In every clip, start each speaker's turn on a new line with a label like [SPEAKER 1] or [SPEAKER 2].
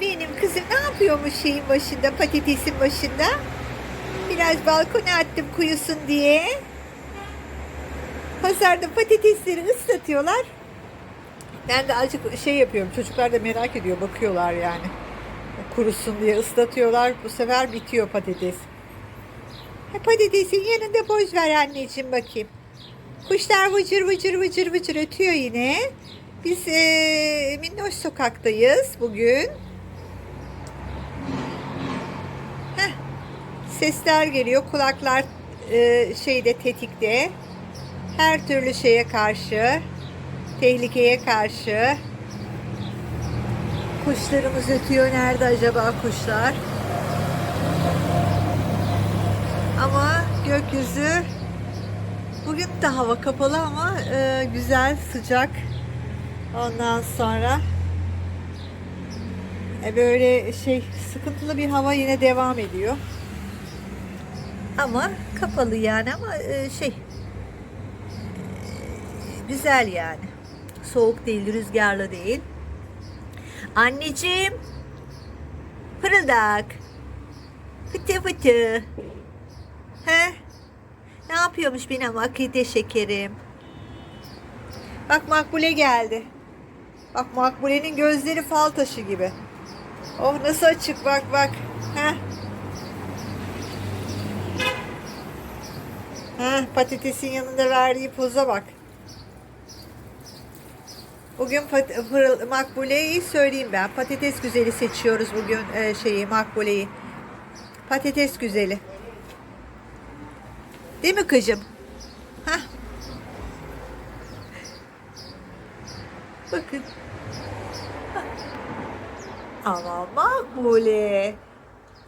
[SPEAKER 1] Benim kızım ne yapıyormuş şeyin başında, patatesin başında? Biraz balkona attım kuyusun diye. Pazarda patatesleri ıslatıyorlar. Ben de azıcık şey yapıyorum. Çocuklar da merak ediyor, bakıyorlar yani. Kurusun diye ıslatıyorlar. Bu sefer bitiyor patates. Ha, patatesin yanında boz ver anneciğim bakayım. Kuşlar vıcır vıcır vıcır vıcır ötüyor yine. Biz eee Minnoş sokaktayız bugün. Sesler geliyor. Kulaklar eee, şeyde tetikte. Her türlü şeye karşı, tehlikeye karşı. Kuşlarımız ötüyor. Nerede acaba kuşlar? Ama gökyüzü bugün de hava kapalı ama e, güzel, sıcak. Ondan sonra e, böyle şey sıkıntılı bir hava yine devam ediyor. Ama kapalı yani ama e, şey e, güzel yani. Soğuk değil, rüzgarlı değil. Anneciğim. Fırıldak. Fıtı fıtı. He? Ne yapıyormuş benim akide şekerim? Bak Makbule geldi. Bak Makbule'nin gözleri fal taşı gibi. Oh nasıl açık bak bak. He? Ha, patatesin yanında verdiği poza bak. Bugün fırıl- makbuleyi söyleyeyim ben. Patates güzeli seçiyoruz bugün e, şeyi makbuleyi. Patates güzeli. Değil mi kızım? Hah. Bakın. Ama makbule.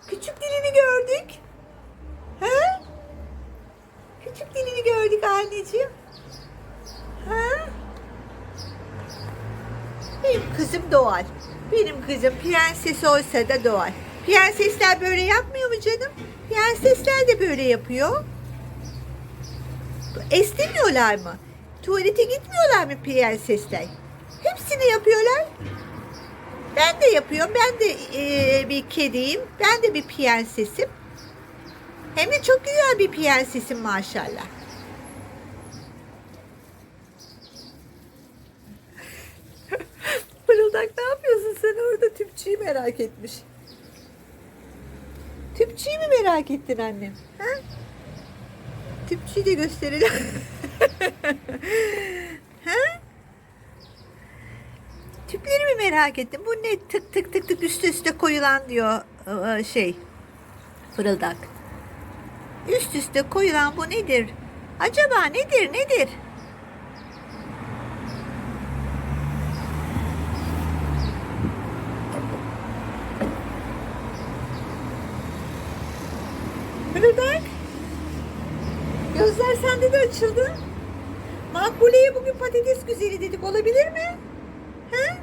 [SPEAKER 1] Küçük dilini gördük. Küçük dilini gördük anneciğim. Ha? Benim kızım doğal. Benim kızım prenses olsa da doğal. Prensesler böyle yapmıyor mu canım? Prensesler de böyle yapıyor. Estemiyorlar mı? Tuvalete gitmiyorlar mı prensesler? Hepsini yapıyorlar. Ben de yapıyorum. Ben de eee, bir kediyim. Ben de bir prensesim. Hem de çok güzel bir prensesim maşallah. Fırıldak ne yapıyorsun sen orada tüpçüyü merak etmiş. Tüpçüyü mü merak ettin annem? Ha? Tüpçüyü de gösterelim. ha? Tüpleri mi merak ettin? Bu ne tık tık tık tık üst üste koyulan diyor ıı, şey fırıldak. Üst üste koyulan bu nedir? Acaba nedir nedir? Fırıldak. Gözler sende de açıldı. Makbule'ye bugün patates güzeli dedik. Olabilir mi? He?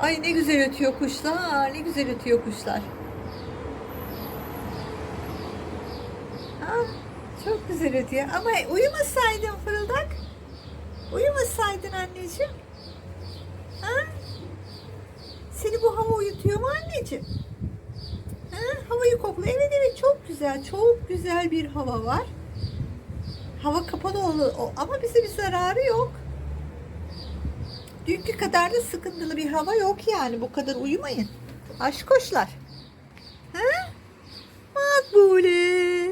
[SPEAKER 1] Ay ne güzel ötüyor kuşlar. Ne güzel ötüyor kuşlar. Ha, çok güzel ötüyor. Ama uyumasaydın fırıldak. Uyumasaydın anneciğim. Ha? Seni bu hava uyutuyor mu anneciğim? Ha, havayı kokla. Evet evet çok güzel. Çok güzel bir hava var. Hava kapalı olur ama bize bir zararı yok. Dünkü kadar da sıkıntılı bir hava yok yani. Bu kadar uyumayın. Aşkoşlar. Ha? Makbule.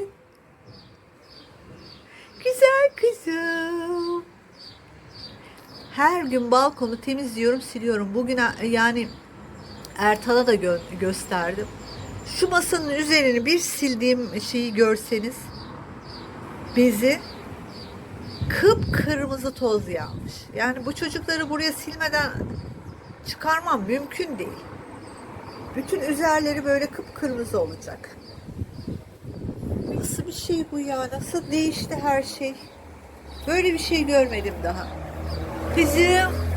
[SPEAKER 1] Güzel kızım. Her gün balkonu temizliyorum, siliyorum. Bugün yani Ertan'a da gö- gösterdim. Şu masanın üzerini bir sildiğim şeyi görseniz bezi kıpkırmızı toz yağmış. Yani bu çocukları buraya silmeden çıkarmam mümkün değil. Bütün üzerleri böyle kıpkırmızı olacak. Nasıl bir şey bu ya? Nasıl değişti her şey? Böyle bir şey görmedim daha. Kızım.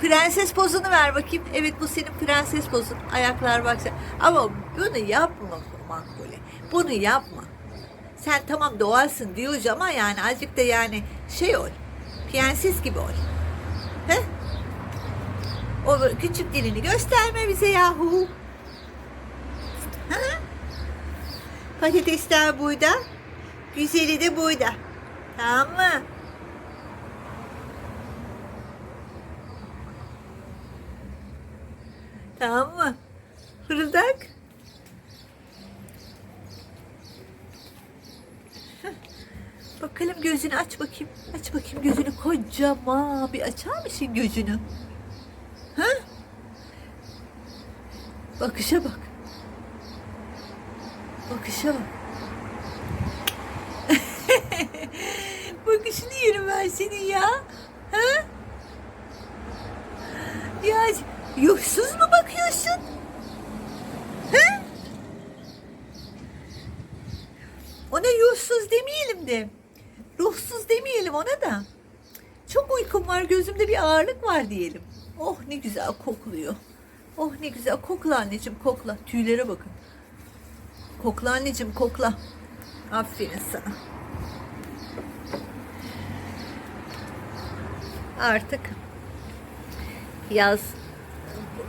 [SPEAKER 1] Prenses pozunu ver bakayım. Evet bu senin prenses pozun. Ayaklar bak. Ama bunu yapma Makbule. Bunu yapma. Sen tamam doğalsın diyoruz ama yani azıcık da yani şey ol. Prenses gibi ol. He? O küçük dilini gösterme bize yahu. Ha? Patatesler burada. Güzeli de burada. Tamam mı? Tamam mı? Fırıldak. Bakalım gözünü aç bakayım. Aç bakayım gözünü kocaman bir açar mısın gözünü? Ha? Bakışa bak. Bakışa bak. Bakışını yerim ben senin ya. Ha? Ya yuhsuz mu bakıyorsun? Ha? Ona yuhsuz demeyelim de. Ruhsuz demeyelim ona da. Çok uykum var gözümde bir ağırlık var diyelim. Oh ne güzel kokluyor. Oh ne güzel kokla anneciğim kokla. Tüylere bakın. Kokla anneciğim kokla. Aferin sana. Artık yaz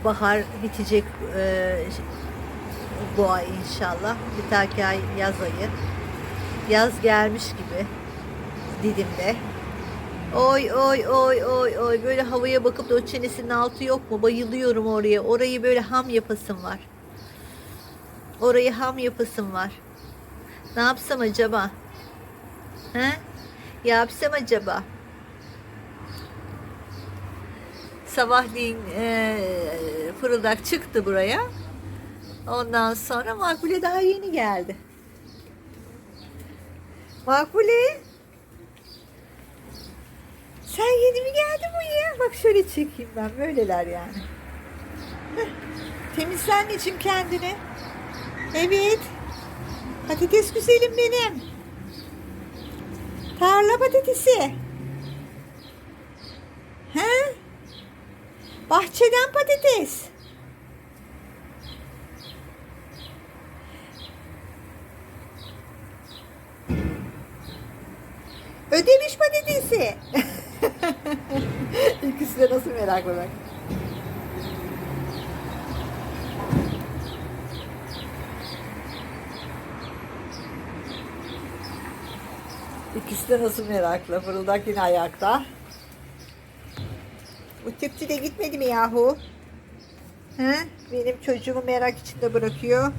[SPEAKER 1] bahar bitecek e, bu ay inşallah. Bir dahaki ay yaz ayı. Yaz gelmiş gibi Didim'de. Oy oy oy oy oy böyle havaya bakıp da o çenesinin altı yok mu? Bayılıyorum oraya. Orayı böyle ham yapasım var. Orayı ham yapasım var. Ne yapsam acaba? He? Yapsam acaba? Sabahleyin e, fırıldak çıktı buraya. Ondan sonra Makbule daha yeni geldi. Makbule. Sen yeni mi geldin buraya? Bak şöyle çekeyim ben. Böyleler yani. Heh. Temizle anneciğim kendini. Evet. Patates güzelim benim. Tarla patatesi. He? Bahçeden patates. Ödemiş patatesi. Meraklı bak. İkisi de nasıl meraklı. Fırıldak yine ayakta. Bu tüpçü de gitmedi mi yahu? He? Benim çocuğumu merak içinde bırakıyor.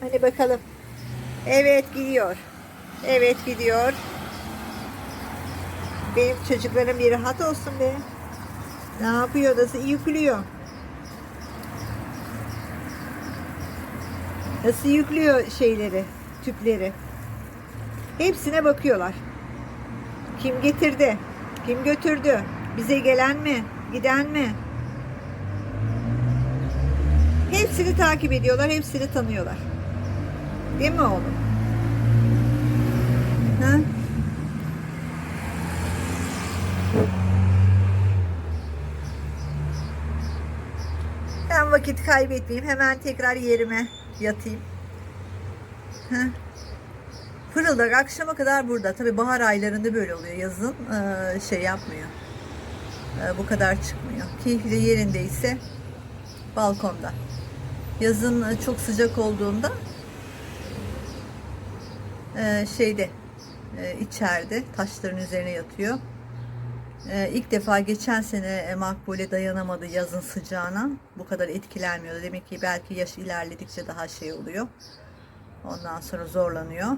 [SPEAKER 1] Hani bakalım. Evet gidiyor. Evet gidiyor. Benim çocuklarım bir rahat olsun be. Ne yapıyor? Nasıl yüklüyor? Nasıl yüklüyor şeyleri, tüpleri? Hepsine bakıyorlar. Kim getirdi? Kim götürdü? Bize gelen mi? Giden mi? Hepsini takip ediyorlar, hepsini tanıyorlar. Değil mi oğlum? Ha? Ben vakit kaybetmeyeyim. Hemen tekrar yerime yatayım. Ha? Fırıldak akşama kadar burada. Tabi bahar aylarında böyle oluyor. Yazın eee, şey yapmıyor. Eee, bu kadar çıkmıyor. Keyifli yerindeyse balkonda. Yazın e, çok sıcak olduğunda şeyde içeride taşların üzerine yatıyor. Eee ilk defa geçen sene e, Makbule dayanamadı yazın sıcağına. Bu kadar etkilenmiyordu. Demek ki belki yaş ilerledikçe daha şey oluyor. Ondan sonra zorlanıyor.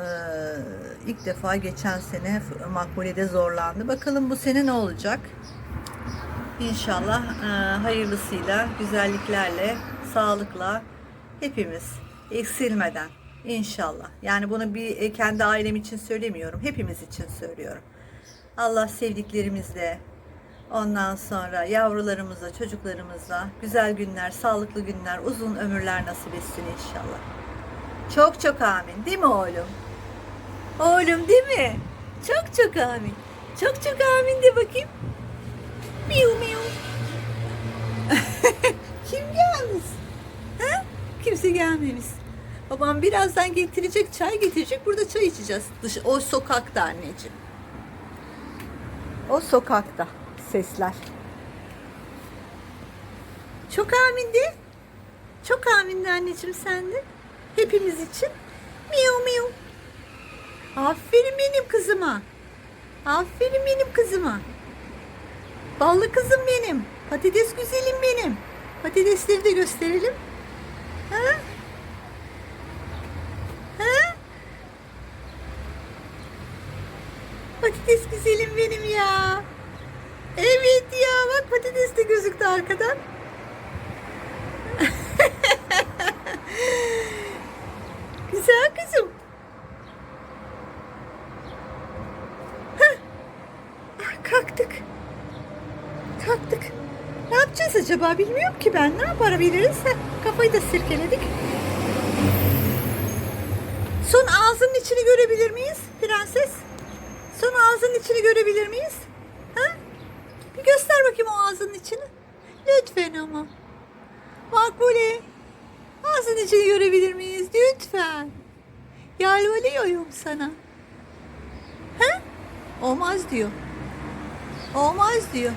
[SPEAKER 1] Ee, ilk defa geçen sene Makbule'de zorlandı. Bakalım bu sene ne olacak? İnşallah e, hayırlısıyla, güzelliklerle, sağlıkla hepimiz eksilmeden inşallah. Yani bunu bir e, kendi ailem için söylemiyorum. Hepimiz için söylüyorum. Allah sevdiklerimizle ondan sonra yavrularımıza, çocuklarımıza güzel günler, sağlıklı günler, uzun ömürler nasip etsin inşallah. Çok çok amin. Değil mi oğlum? Oğlum değil mi? Çok çok amin. Çok çok amin de bakayım. Miu miu. Kim gelmiş? Ha? Kimse gelmemiş. Babam birazdan getirecek, çay getirecek. Burada çay içeceğiz. Dış, o sokakta anneciğim. O sokakta sesler. Çok amindi. Çok amindi anneciğim sen de. Hepimiz için. Miyav miyav. Aferin benim kızıma. Aferin benim kızıma. Ballı kızım benim. Patates güzelim benim. Patatesleri de gösterelim. Ha? Patates güzelim benim ya. Evet ya bak patates de gözüktü arkadan. Güzel kızım. Hah. Ah, kalktık. Kalktık. Ne yapacağız acaba bilmiyorum ki ben. Ne yapabiliriz? Heh, kafayı da sirkeledik. Son ağzının içini görebilir miyiz prenses? Son ağzının içini görebilir miyiz? Ha? Bir göster bakayım o ağzının içini. Lütfen ama. Makbule. Ağzının içini görebilir miyiz? Lütfen. Yalvarıyorum sana. Ha? Olmaz diyor. Olmaz diyor.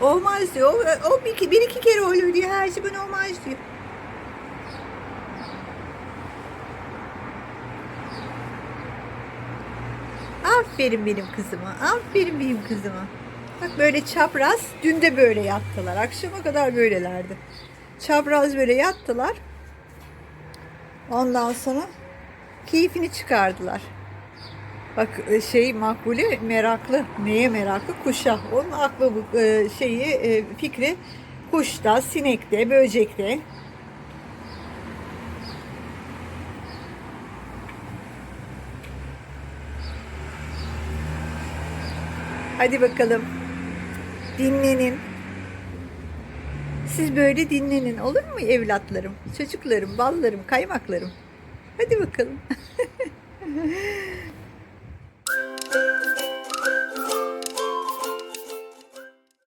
[SPEAKER 1] Olmaz diyor. O, o bir, bir iki kere oluyor diyor. Her zaman olmaz diyor. Aferin benim kızıma. Aferin benim kızıma. Bak böyle çapraz. Dün de böyle yattılar. Akşama kadar böylelerdi. Çapraz böyle yattılar. Ondan sonra keyfini çıkardılar. Bak e, şey Makbule meraklı. Neye meraklı? Kuşa. Onun aklı e, şeyi e, fikri kuşta, sinekte, böcekte. Hadi bakalım. Dinlenin. Siz böyle dinlenin olur mu evlatlarım, çocuklarım, ballarım, kaymaklarım? Hadi bakalım.